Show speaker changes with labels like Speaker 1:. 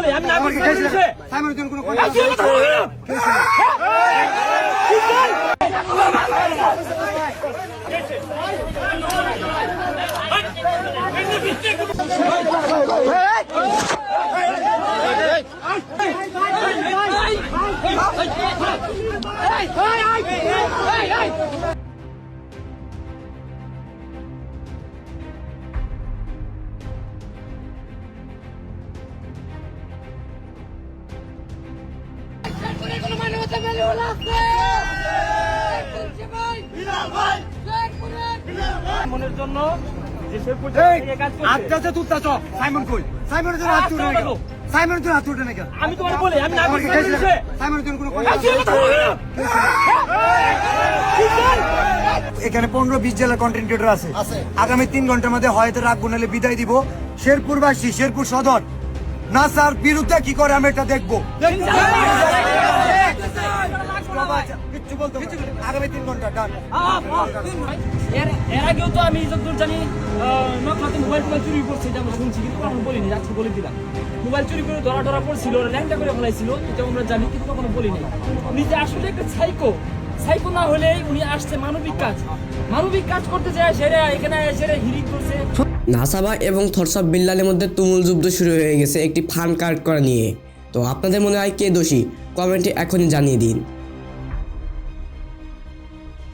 Speaker 1: বলি আমি না বিষয়ে।
Speaker 2: সাইমনের জন্য কোনো
Speaker 1: কথা বলো
Speaker 3: করে কোনো মানবতা মেলে
Speaker 1: মনের জন্য।
Speaker 2: সাইমন কই? সাইমনের জন্য হাত তুলে সাইমনের জন্য হাত তুলে?
Speaker 1: আমি তোমার বলি আমি না।
Speaker 2: সাইমনের জন্য কোনো
Speaker 1: না?
Speaker 2: এখানে পনেরো বিশ জেলার কন্টেন্ট ক্রিয়েটর আছে। আগামী তিন ঘণ্টার মধ্যে হয়তো রাগ গুনালে বিদায় দিব। শেরপুরবাসী শেরপুর সদর। না স্যার বিরুদ্ধে কি করে আমি এটা দেখব? বলতে আগামী তিন ঘণ্টা ডান
Speaker 1: এর এর আগেও তো আমি যতদূর জানি নকলাতে মোবাইল টোবাইল চুরি করছে এটা আমরা শুনছি কিন্তু কখনো বলিনি আজকে বলে দিলাম। মোবাইল চুরি করে ধরা ধরা পড়ছিল ল্যাংটা করে ফেলাইছিল এটা আমরা জানি কিন্তু কখনো বলিনি। উনি আসলে একটা সাইকো সাইকো না হলে উনি আসছে মানবিক কাজ। মানবিক কাজ করতে যায় সেরা এখানে সেরা হিরিক করছে।
Speaker 4: নাসাবা এবং থরসাব বিল্লালের মধ্যে তুমুল যুদ্ধ শুরু হয়ে গেছে একটি ফান কার্ড করা নিয়ে। তো আপনাদের মনে হয় কে দোষী? কমেন্টে এখনই জানিয়ে দিন।